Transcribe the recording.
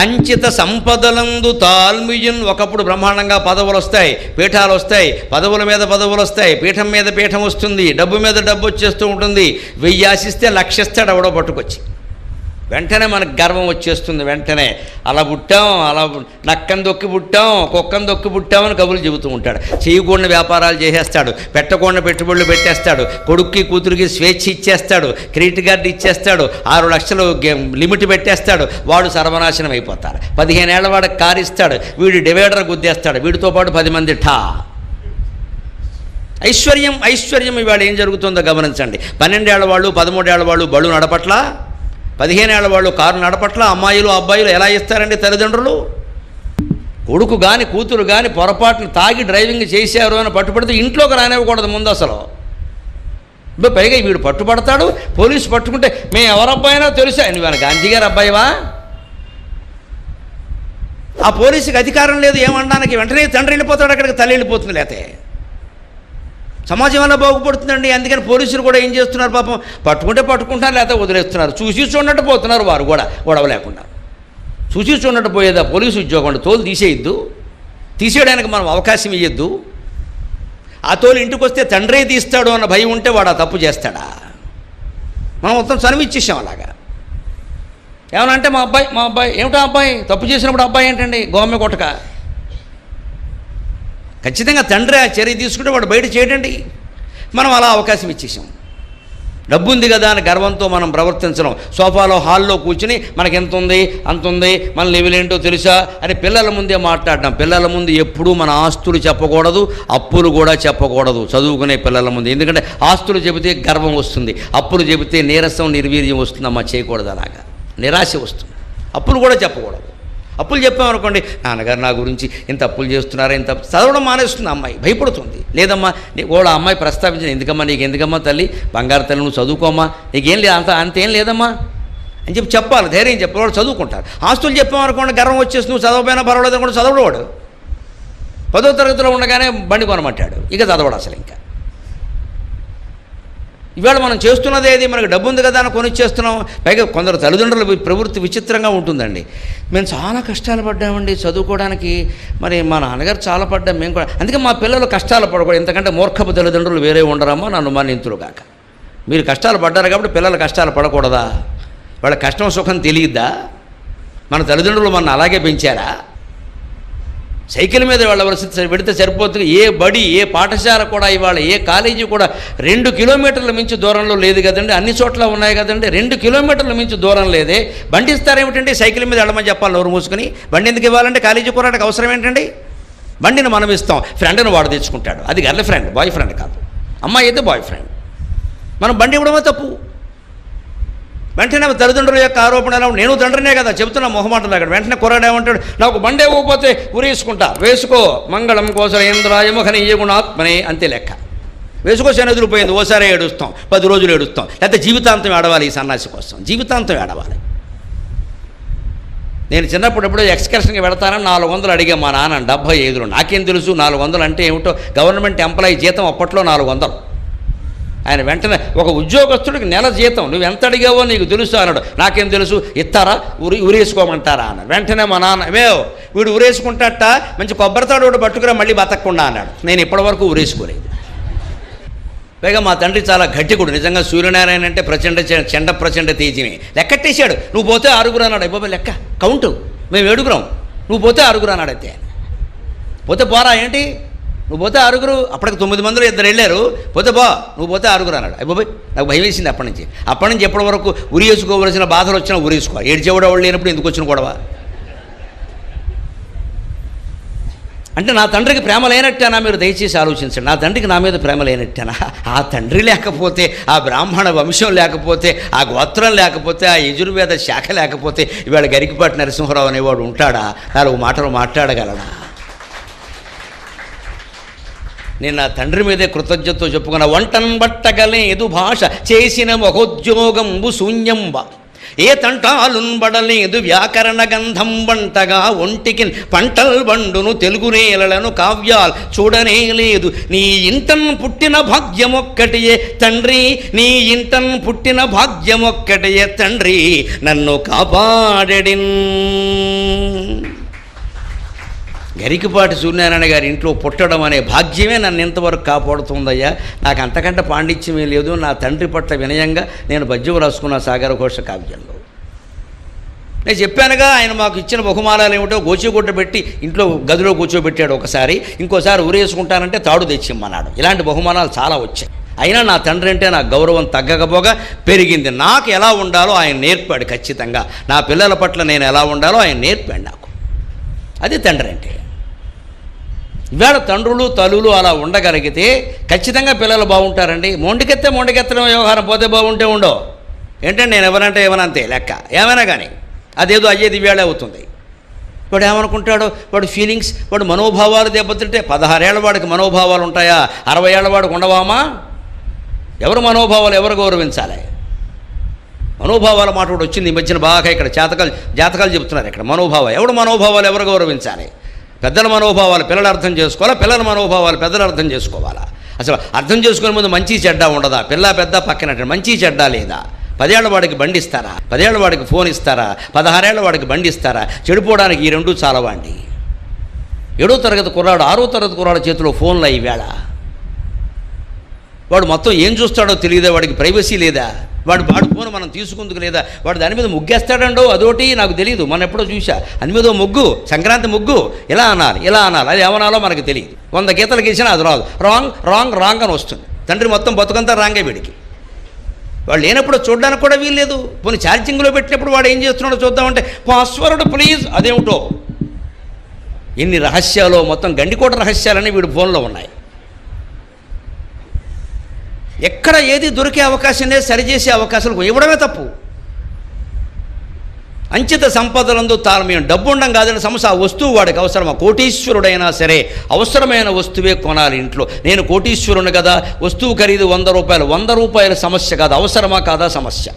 అంచిత సంపదలందు తాల్మియున్ ఒకప్పుడు బ్రహ్మాండంగా పదవులు వస్తాయి పీఠాలు వస్తాయి పదవుల మీద పదవులు వస్తాయి పీఠం మీద పీఠం వస్తుంది డబ్బు మీద డబ్బు వచ్చేస్తూ ఉంటుంది. వెయ్యి ఆశిస్తే లక్షిస్తాడు ఎవడో పట్టుకొచ్చి. వెంటనే మనకు గర్వం వచ్చేస్తుంది వెంటనే. అలా పుట్టాం అలా నక్కని దొక్కి పుట్టాం కుక్కని దొక్కి పుట్టామని కబులు చెబుతూ ఉంటాడు. చేయకూడని వ్యాపారాలు చేసేస్తాడు పెట్టకూడని పెట్టుబడులు పెట్టేస్తాడు కొడుక్కి కూతురికి స్వేచ్ఛ ఇచ్చేస్తాడు క్రెడిట్ కార్డు ఇచ్చేస్తాడు ఆరు లక్షలు లిమిట్ పెట్టేస్తాడు వాడు సర్వనాశనం అయిపోతాడు. పదిహేనేళ్ళ వాడికి కారు ఇస్తాడు వీడు డివైడర్ గుద్దేస్తాడు వీడితో పాటు పది మంది ఠా. ఐశ్వర్యం ఐశ్వర్యం ఇవాళ ఏం జరుగుతుందో గమనించండి. పన్నెండేళ్ళ వాళ్ళు పదమూడేళ్ళ వాళ్ళు బళ్ళు నడపట్లా? పదిహేనేళ్ళ వాళ్ళు కారు నడపట్ల అమ్మాయిలు అబ్బాయిలు ఎలా ఇస్తారండి తల్లిదండ్రులు? కొడుకు కానీ కూతురు కానీ పొరపాటును తాగి డ్రైవింగ్ చేశారు అని పట్టుబడితే ఇంట్లోకి రానివ్వకూడదు ముందు అసలు. ఇప్పుడు పైగా వీడు పట్టుబడతాడు పోలీసు పట్టుకుంటే మేము ఎవరబ్బాయినా తెలుసా? నువ్వు గాంధీ గారు అబ్బాయివా? ఆ పోలీసుకి అధికారం లేదు ఏమనడానికి వెంటనే తండ్రి వెళ్ళిపోతాడు అక్కడికి తల్లి వెళ్ళిపోతుంది లేతే. సమాజం వల్ల బాగుపడుతుందండి. అందుకని పోలీసులు కూడా ఏం చేస్తున్నారు పాపం? పట్టుకుంటే పట్టుకుంటారు లేకపోతే వదిలేస్తున్నారు. చూసి చూడట్టు పోతున్నారు వారు కూడా గొడవ లేకుండా. చూసి చూడట్టు పోయేదా పోలీసు ఉద్యోగం తోలు తీసేయద్దు. తీసేయడానికి మనం అవకాశం ఇవ్వద్దు ఆ తోలు ఇంటికి వస్తే తండ్రే తీస్తాడు అన్న భయం ఉంటే వాడు ఆ తప్పు చేస్తాడా? మనం మొత్తం చనివిచ్చేసాం అలాగా. ఏమనంటే మా అబ్బాయి మా అబ్బాయి ఏమిటా అబ్బాయి? తప్పు చేసినప్పుడు అబ్బాయి ఏంటండి? గోమె కొట్టక. ఖచ్చితంగా తండ్రి ఆ చర్య తీసుకుంటే వాడు బయట చేయడండి. మనం అలా అవకాశం ఇచ్చేసాం. డబ్బు ఉంది కదా అని గర్వంతో మనం ప్రవర్తించడం. సోఫాలో హాల్లో కూర్చుని మనకి ఎంత ఉంది? అంత ఉంది. మన లెవెల్ ఏంటో తెలుసా? అని పిల్లల ముందే మాట్లాడడం. పిల్లల ముందు ఎప్పుడూ మన ఆస్తులు చెప్పకూడదు అప్పులు కూడా చెప్పకూడదు. చదువుకునే పిల్లల ముందు. ఎందుకంటే ఆస్తులు చెబితే గర్వం వస్తుంది. అప్పులు చెబితే నీరసం నిర్వీర్యం వస్తుందమ్మా చేయకూడదు అలాగా. నిరాశ వస్తుంది. అప్పులు కూడా చెప్పకూడదు. అప్పులు చెప్పామనుకోండి నాన్నగారు నా గురించి ఇంత అప్పులు చేస్తున్నారా ఇంత చదవడం మానేస్తుంది అమ్మాయి భయపడుతుంది. లేదమ్మా నీ కూడా అమ్మాయి ప్రస్తావించిన ఎందుకమ్మా నీకు ఎందుకమ్మా తల్లి బంగారు తల్లి నువ్వు చదువుకోమ్మా నీకేం లేదు అంత అంతేం లేదమ్మా. అని చెప్పి చెప్పాలి ధైర్యం చెప్పేవాడు చదువుకుంటారు. ఆస్తులు చెప్పామనుకోండి గర్వం వచ్చేసి నువ్వు చదవపోయినా పర్వాలేదు అనుకోండి చదవడవాడు పదో తరగతిలో ఉండగానే బండి కొనమంటాడు ఇక చదవడు అసలు ఇంకా. ఇవాళ మనం చేస్తున్నది ఏది? మనకు డబ్బు ఉంది కదా అని కొనిచ్చేస్తున్నాం. పైగా కొందరు తల్లిదండ్రుల ప్రవృత్తి విచిత్రంగా ఉంటుందండి. మేము చాలా కష్టాలు పడ్డామండి చదువుకోవడానికి. మరి మా నాన్నగారు చాలా పడ్డాం మేము కూడా. అందుకే మా పిల్లలు కష్టాలు పడకూడదు. ఎందుకంటే మూర్ఖపు తల్లిదండ్రులు వేరే ఉండరమ్మా నన్ను మన్నింతులు కాక మీరు కష్టాలు పడ్డారు కాబట్టి పిల్లలు కష్టాలు పడకూడదా? వాళ్ళ కష్టం సుఖం తెలియద్దా? మన తల్లిదండ్రులు మన అలాగే పెంచారా? సైకిల్ మీద వెళ్ళవలసి పెడితే సరిపోతుంది. ఏ బడి ఏ పాఠశాల కూడా ఇవాళ ఏ కాలేజీ కూడా రెండు కిలోమీటర్ల మించి దూరంలో లేదు కదండి. అన్ని చోట్ల ఉన్నాయి కదండి. రెండు కిలోమీటర్ల మించి దూరం లేదే. బండి ఇస్తారేమిటండి సైకిల్ మీద వెళ్ళమని చెప్పాలి నోరు మూసుకుని. బండి ఎందుకు ఇవ్వాలంటే కాలేజీ పోరాటకు అవసరం ఏంటండి? బండిని మనం ఇస్తాం. ఫ్రెండ్ని వాడు తెచ్చుకుంటాడు. అది గర్ల్ ఫ్రెండ్ బాయ్ ఫ్రెండ్ కాదు. అమ్మాయి అయితే బాయ్ ఫ్రెండ్. మనం బండి ఇవ్వడమే తప్పు. వెంటనే తల్లిదండ్రుల యొక్క ఆరోపణలు నేను తండ్రినే కదా చెబుతున్నా మొహమాటం అక్కడ. వెంటనే కుర్రాడు ఏమంటాడు? నాకు బండే ఊపోతే ఉరేసుకుంటా. వేసుకో. మంగళం కోసం ఇంద్రాయముఖని ముఖనీయ గుణాత్మనే అంతే లెక్క. వేసుకో శనదురిపోయింది ఓసారి ఏడుస్తాం. పది రోజులు ఏడుస్తాం. లేకపోతే జీవితాంతం ఏడవాలి ఈ సన్నాసి కోసం. జీవితాంతం ఏడవాలి. నేను చిన్నప్పుడు ఎప్పుడో ఎక్స్కర్షన్కి వెళతానని నాలుగు వందలు అడిగా మా నాన్న. డెబ్బై ఐదులో. నాకేం తెలుసు? నాలుగు వందలు అంటే ఏమిటో? గవర్నమెంట్ ఎంప్లాయీ జీతం అప్పట్లో నాలుగు వందలు. ఆయన వెంటనే ఒక ఉద్యోగస్తుడికి నెల జీతం నువ్వు ఎంత అడిగావో నీకు తెలుసు అన్నాడు. నాకేం తెలుసు? ఇస్తారా? ఉరి ఉరేసుకోమంటారా? అన్నాడు. వెంటనే మా నాన్న మేవ్ వీడు ఉరేసుకుంటాట మంచి కొబ్బరితాడు ఒకటి పట్టుకురా మళ్ళీ బతకకుండా అన్నాడు. నేను ఇప్పటివరకు ఉరేసుకోలేదు. పైగా మా తండ్రి చాలా గట్టికుడు నిజంగా సూర్యనారాయణ అంటే ప్రచండ చెండ ప్రచండ తేజిని లెక్కట్టేశాడు నువ్వు పోతే ఆరుగురు అన్నాడు. అయిపోయి లెక్క కౌంటు మేము ఏడుగురాం. నువ్వు పోతే ఆరుగురు అన్నాడు అయితే పోతే పోరా ఏంటి? నువ్వు పోతే ఆరుగురు అప్పటికి తొమ్మిది మందిలో ఇద్దరు వెళ్ళారు. పోతే బా నువ్వు పోతే ఆరుగురు అన్నాడు. అయిపోయి నాకు భయం వేసింది అప్పటి నుంచి. అప్పటి నుంచి ఎప్పటి వరకు ఉరి వేసుకోవలసిన బాధలు వచ్చినా ఉరేసుకోవాలి ఏడ్చేవాడు వాళ్ళు లేనప్పుడు ఎందుకు వచ్చిన గొడవ? అంటే నా తండ్రికి ప్రేమ లేనట్టేనా మీరు దయచేసి ఆలోచించండి. నా తండ్రికి నా మీద ప్రేమ లేనట్టేనా? ఆ తండ్రి లేకపోతే ఆ బ్రాహ్మణ వంశం లేకపోతే ఆ గోత్రం లేకపోతే ఆ యజుర్వేద శాఖ లేకపోతే ఇవాళ గరికిపాటి నరసింహరావు అనేవాడు ఉంటాడా? నాలుగు మాటలు మాట్లాడగలడా? నేను నా తండ్రి మీదే కృతజ్ఞతతో చెప్పుకున్న వంటన్ బట్టగలేదు భాష చేసిన మహోద్యోగంబు శూన్యంబ. ఏ తంటాలున్ బడలేదు వ్యాకరణ గంధం వంటగా ఒంటికి పంటల్ బండును తెలుగు నేలలను కావ్యాలు చూడనే లేదు. నీ ఇంటన్ పుట్టిన భాగ్యమొక్కటియే తండ్రి నీ ఇంటన్ పుట్టిన భాగ్యమొక్కటియే తండ్రి నన్ను కాపాడెడిన్. గరికపాటి సూర్యనారాయణ గారి ఇంట్లో పుట్టడం అనే భాగ్యమే నన్ను ఇంతవరకు కాపాడుతుందయ్యా. నాకు అంతకంటే పాండిత్యమే లేదు. నా తండ్రి పట్ల వినయంగా నేను పద్యం రాసుకున్న సాగరఘోష కావ్యంలో. నేను చెప్పానుగా ఆయన మాకు ఇచ్చిన బహుమానాలు ఏమిటో గోచిగుడ్డ పెట్టి ఇంట్లో గదిలో కూర్చోబెట్టాడు ఒకసారి. ఇంకోసారి ఊరేసుకుంటానంటే తాడు తెచ్చిమ్మన్నాడు. ఇలాంటి బహుమానాలు చాలా వచ్చాయి. అయినా నా తండ్రి అంటే నా గౌరవం తగ్గకపోగా పెరిగింది. నాకు ఎలా ఉండాలో ఆయన నేర్పాడు ఖచ్చితంగా. నా పిల్లల పట్ల నేను ఎలా ఉండాలో ఆయన నేర్పాడు నాకు. అది తండ్రి అంటే. ఇవాళ తండ్రులు తల్లులు అలా ఉండగలిగితే ఖచ్చితంగా పిల్లలు బాగుంటారండి. మొండికెత్తే మొండికెత్తడం వ్యవహారం పోతే బాగుంటే ఉండవు. ఏంటంటే నేను ఎవరంటే ఏమనంతే లెక్క. ఏమైనా కానీ అదేదో అయ్యేది వేళ అవుతుంది. వాడు ఏమనుకుంటాడు? వాడు ఫీలింగ్స్ వాడు మనోభావాలు దెబ్బతింటే పదహారేళ్ళ వాడికి మనోభావాలు ఉంటాయా? అరవై ఏళ్ళ వాడికి ఉండవామా? ఎవరు మనోభావాలు ఎవరు గౌరవించాలి? మనోభావాల మాట కూడా వచ్చింది ఈ మధ్యన బాగా ఇక్కడ జాతకాలు జాతకాలు చెప్తున్నారు ఇక్కడ. మనోభావాలు ఎవడు మనోభావాలు ఎవరు గౌరవించాలి? పెద్దల మనోభావాలు పిల్లలు అర్థం చేసుకోవాలా? పిల్లల మనోభావాలు పెద్దలు అర్థం చేసుకోవాలా? అసలు అర్థం చేసుకునే ముందు మంచి చెడ్డ ఉండదా? పిల్ల పెద్ద పక్కన మంచి చెడ్డ లేదా? పదేళ్ళ వాడికి బండి ఇస్తారా పదేళ్ళ వాడికి ఫోన్ ఇస్తారా? పదహారేళ్ళ వాడికి బండి ఇస్తారా చెడిపోవడానికి ఈ రెండు చాలవండి. ఏడో తరగతి కుర్రాడు ఆరో తరగతి కుర్రాడు చేతిలో ఫోన్లు అయ్యి వేళ వాడు మొత్తం ఏం చూస్తాడో తెలియదా వాడికి ప్రైవసీ లేదా? వాడు వాడు ఫోన్ మనం తీసుకుందుకు లేదా? వాడు దాని మీద ముగ్గేస్తాడండో అదోటి నాకు తెలియదు మనం ఎప్పుడో చూసా దాని మీద ముగ్గు సంక్రాంతి ముగ్గు. ఇలా అనాలి? ఇలా అనాలి? అది ఏమనాలో మనకు తెలియదు వంద గీతలు గీసినా అది రాదు. రాంగ్ రాంగ్ రాంగ్ అని వస్తుంది. తండ్రి మొత్తం బతుకంతా రాంగే వీడికి. వాడు లేనప్పుడు చూడడానికి కూడా వీల్లేదు. పోనీ ఛార్జింగ్లో పెట్టినప్పుడు వాడు ఏం చేస్తున్నాడో చూద్దామంటే పాస్వర్డ్ ప్లీజ్ అదేమిటో? ఇన్ని రహస్యాలు మొత్తం గండికోట రహస్యాలని వీడి ఫోన్లో ఉన్నాయి. ఎక్కడ ఏది దొరికే అవకాశం లేదు సరిచేసే అవకాశాలు ఇవ్వడమే తప్పు. అంచిత సంపదలందు తాళమేం డబ్బు ఉండం కాదని సమస్య. ఆ వస్తువు వాడికి అవసరమా? కోటీశ్వరుడైనా సరే అవసరమైన వస్తువే కొనాలి ఇంట్లో. నేను కోటీశ్వరుని కదా వస్తువు ఖరీదు వంద రూపాయలు. వంద రూపాయల సమస్య కాదు అవసరమా కాదా సమస్య?